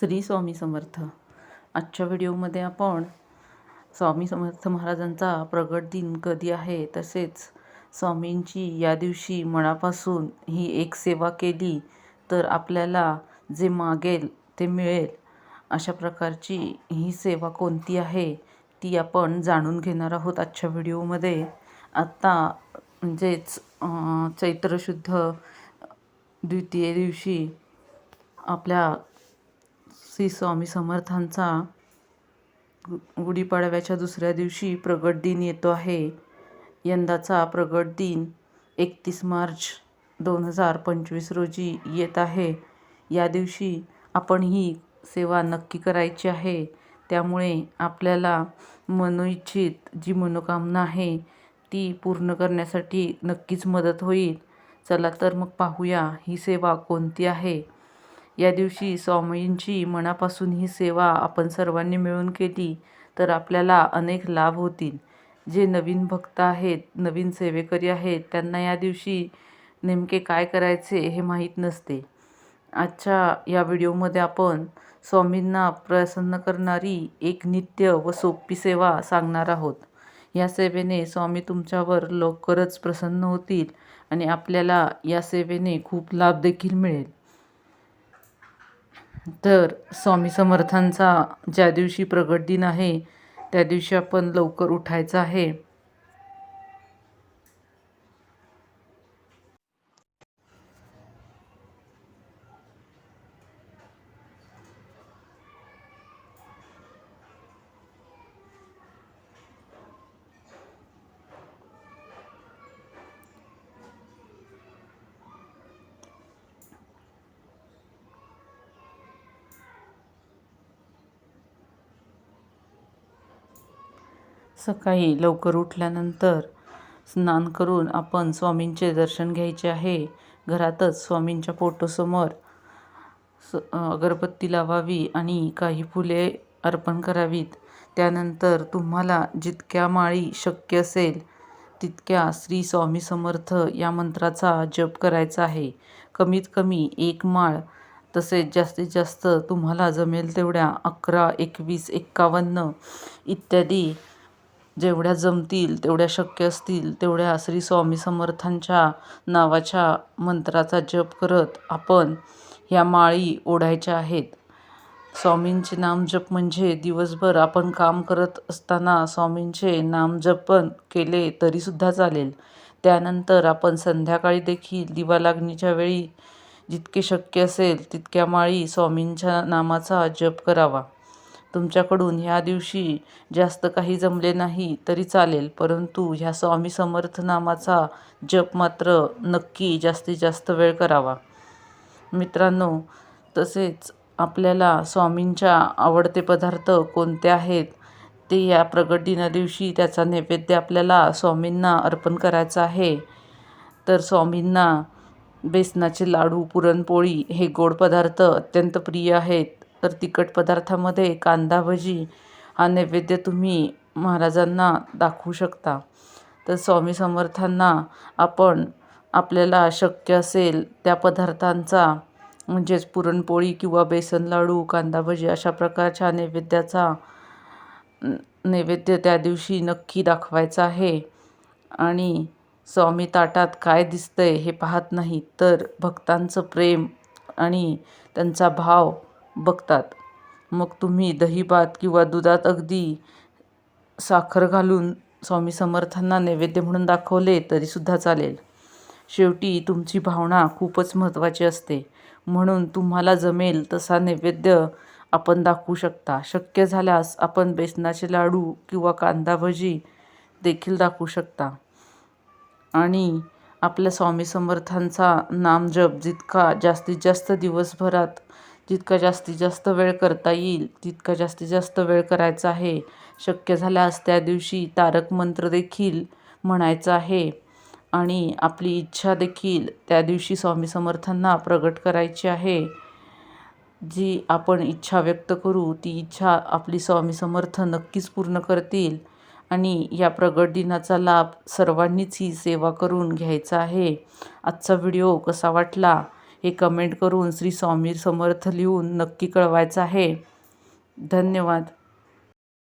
श्री स्वामी समर्थ. आजच्या व्हिडिओमध्ये आपण स्वामी समर्थ महाराजांचा प्रगट दिन कधी आहे? तसेच स्वामींची या दिवशी मनापासून ही एक सेवा केली तर आपल्याला जे मागेल ते मिळेल अशा प्रकारची ही सेवा कोणती आहे ती आपण जाणून घेणार आहोत आजच्या व्हिडिओमध्ये. आत्ता म्हणजेच चैत्रशुद्ध द्वितीय दिवशी आपल्या श्री स्वामी समर्थांचा गु- गुढीपाडव्याच्या दुसऱ्या दिवशी प्रगट दिन येतो आहे. यंदाचा प्रगट दिन एकतीस मार्च दोन हजार पंचवीस रोजी येत आहे. या दिवशी आपण ही सेवा नक्की करायची आहे. त्यामुळे आपल्याला मनोइच्छित जी मनोकामना आहे ती पूर्ण करण्यासाठी नक्कीच मदत होईल. चला तर मग पाहूया ही सेवा कोणती आहे. या दिवशी स्वामींची मनापासून ही सेवा आपण सर्वांनी मिळून केली तर आपल्याला अनेक लाभ होतील. जे नवीन भक्त आहेत नवीन सेवेकरी आहेत त्यांना या दिवशी नेमके काय करायचे हे माहीत नसते. आजच्या या व्हिडिओमध्ये आपण स्वामींना प्रसन्न करणारी एक नित्य व सोपी सेवा सांगणार आहोत. या सेवेने स्वामी तुमच्यावर लवकरच प्रसन्न होतील आणि आपल्याला या सेवेने खूप लाभ देखील मिळेल. तर स्वामी समर्थांचा ज्या दिवशी प्रगट दिन आहे त्या दिवशी आपण लवकर उठायचं आहे. सकाळी लवकर उठल्यानंतर स्नान करून आपण स्वामींचे दर्शन घ्यायचे आहे. घरातच स्वामींच्या फोटोसमोर स अगरबत्ती लावावी आणि काही फुले अर्पण करावीत. त्यानंतर तुम्हाला जितक्या माळी शक्य असेल तितक्या श्री स्वामी समर्थ या मंत्राचा जप करायचा आहे. कमीत कमी एक माळ तसेच जास्तीत जास्त तुम्हाला जमेल तेवढ्या अकरा एकवीस एक्कावन्न इत्यादी जेवढ्या जमतील तेवढ्या शक्य असतील तेवढ्या श्री स्वामी समर्थांच्या नावाच्या मंत्राचा जप करत आपण ह्या माळी ओढायच्या आहेत. स्वामींचे नामजप म्हणजे दिवसभर आपण काम करत असताना स्वामींचे नामजपन केले तरीसुद्धा चालेल. त्यानंतर आपण संध्याकाळी देखील दिवा लागणीच्या वेळी जितके शक्य असेल तितक्या माळी स्वामींच्या नामाचा जप करावा. तुमच्याकडून ह्या दिवशी जास्त काही जमले नाही तरी चालेल परंतु ह्या स्वामी समर्थ नामाचा जप मात्र नक्की जास्तीत जास्त वेळ करावा. मित्रांनो तसेच आपल्याला स्वामींच्या आवडते पदार्थ कोणते आहेत ते या प्रगट दिना दिवशी त्याचा नैवेद्य आपल्याला स्वामींना अर्पण करायचा आहे. तर स्वामींना बेसनाचे लाडू पुरणपोळी हे गोड पदार्थ अत्यंत प्रिय आहेत. तर तिखट पदार्थामध्ये कांदा भजी हा नैवेद्य तुम्ही महाराजांना दाखवू शकता. तर स्वामी समर्थांना आपण आपल्याला शक्य असेल त्या पदार्थांचा म्हणजेच पुरणपोळी किंवा बेसन लाडू कांदा भजी अशा प्रकारच्या नैवेद्याचा नैवेद्य त्या दिवशी नक्की दाखवायचा आहे. आणि स्वामी ताटात काय दिसतंय हे पाहत नाही तर भक्तांचं प्रेम आणि त्यांचा भाव बघतात. मग तुम्ही दहीभात किंवा दुधात अगदी साखर घालून स्वामी समर्थांना नैवेद्य म्हणून दाखवले तरीसुद्धा चालेल. शेवटी तुमची भावना खूपच महत्त्वाची असते. म्हणून तुम्हाला जमेल तसा नैवेद्य आपण दाखवू शकता. शक्य झाल्यास आपण बेसनाचे लाडू किंवा कांदा भजी देखील दाखवू शकता. आणि आपल्या स्वामी समर्थांचा नामजप जितका जास्तीत जास्त दिवसभरात जितका जास्तीत जास्त वेळ करता येईल तितका जास्तीत जास्त वेळ करायचा आहे. शक्य झाल्यास त्या दिवशी तारक मंत्र देखील म्हणायचा आहे. आणि आपली इच्छा देखील त्या दिवशी स्वामी समर्थांना प्रगट करायची आहे. जी आपण इच्छा व्यक्त करू ती इच्छा आपली स्वामी समर्थ नक्कीच पूर्ण करतील. आणि या प्रगट दिनाचा लाभ सर्वांनीच ही सेवा करून घ्यायचा आहे. आजचा व्हिडिओ कसा वाटला? हे कमेंट करून श्री स्वामी समर्थ लिहून नक्की कळवायचं आहे. धन्यवाद.